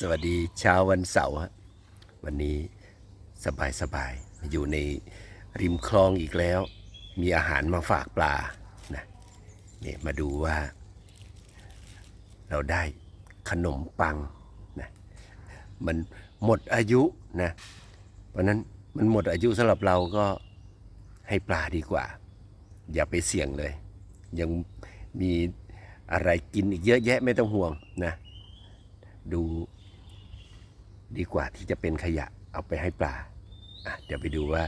สวัสดีเช้าวันเสาร์วันนี้สบายสบายๆอยู่ในริมคลองอีกแล้ว มีอาหารมาฝากปลานะเนี่ยมาดูว่า เราได้ขนมปังนะมันหมดอายุนะเพราะนั้นมันหมดอายุสำหรับเราก็ให้ปลาดีกว่า อย่าไปเสี่ยงเลย ยังมีอะไรกินอีกเยอะแยะไม่ต้องห่วงนะ ดูดีกว่าที่จะเป็นขยะเอาไปให้ปลาอะเดี๋ยวไปดูว่า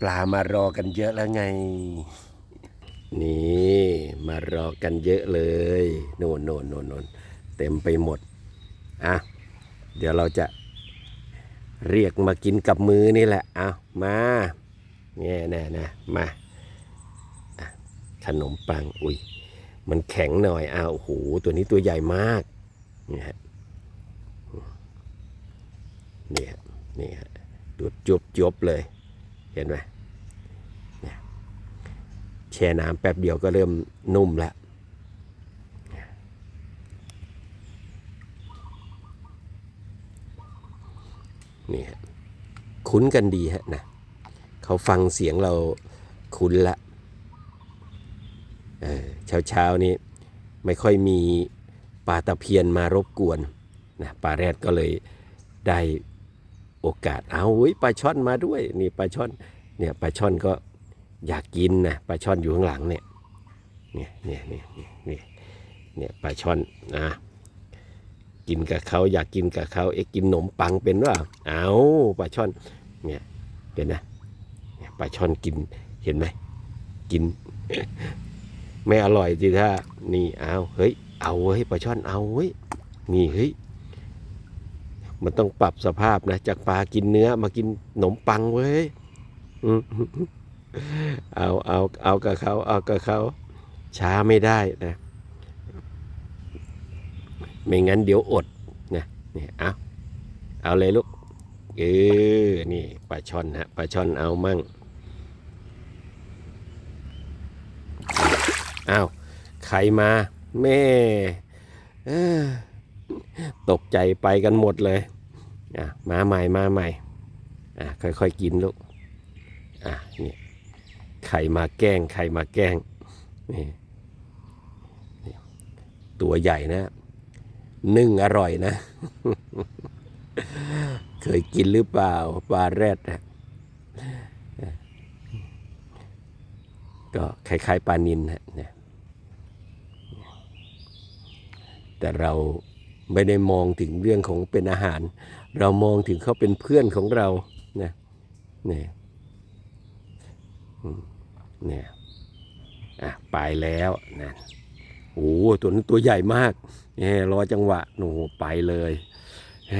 ปลามารอกันเยอะแล้วไง นี่มารอกันเยอะเลยโน่นโน่นโน่นโน่นเต็มไปหมดอะเดี๋ยวเราจะเรียกมากินกับมือนี่แหละเอามาเนี่ยแน่นะมาขนมปังอุ้ยมันแข็งหน่อยอ้าวโอ้โหตัวนี้ตัวใหญ่มากนี่ฮะ นี่ฮะนี่ฮะดูดจุบจุบเลย เห็นไหมเนี่ยแช่น้ำแป๊บเดียวก็เริ่มนุ่มแล้วนี่ฮะคุ้นกันดีฮะนะเขาฟังเสียงเราคุ้นละเออเช้าเช้านี้ไม่ค่อยมีปลาตะเพียนมารบกวนนะปลาแรดก็เลยได้ โอกาสเอาเว้ยปลาช่อนมาด้วยนี่ปลาช่อนเนี่ยปลาช่อนก็อยากกินนะปลาช่อนอยู่ข้างหลังเนี่ยเนี่ยเนี่ยเนี่ยเนี่ยเนี่ยปลาช่อนนะกินกับเขาอยากกินกับเขาเอ๊ะกินขนมปังเป็นว่าเอาปลาช่อนเนี่ยเห็นนะปลาช่อนกินเห็นไหมกิน ไม่อร่อยจีถ้านี่เอาเฮ้ยเอาเว้ยปลาช่อนเอาเว้ยนี่เฮ้ย มันต้องปรับสภาพนะ จากปลากินเนื้อมากินขนมปังเว้ยเอาเอาเอากับเขาเอากับเขาช้าไม่ได้นะไม่งั้นเดี๋ยวอดนะนี่เอาเอาเลยลูกเออนี่ปลาช่อนฮะปลาช่อนเอามั่งเอาใครมาแม่ตกใจไปกันหมดเลย อะมาใหม่มาใหม่อะค่อยๆกินลูกอะนี่ไข่มาแกล้งไข่มาแกล้งนี่ตัวใหญ่นะนึ่งอร่อยนะ เคยกินหรือเปล่าปลาแรดนะก็คล้ายๆปลานินนะแต่เรา ไม่ได้มองถึงเรื่องของเป็นอาหาร เรามองถึงเขาเป็นเพื่อนของเรานะเนี่ยเนี่ยอะไปแล้วนะโอ้ตัวนั้นตัวใหญ่มากเนี่ยรอจังหวะโอ้โหไปเลยแหม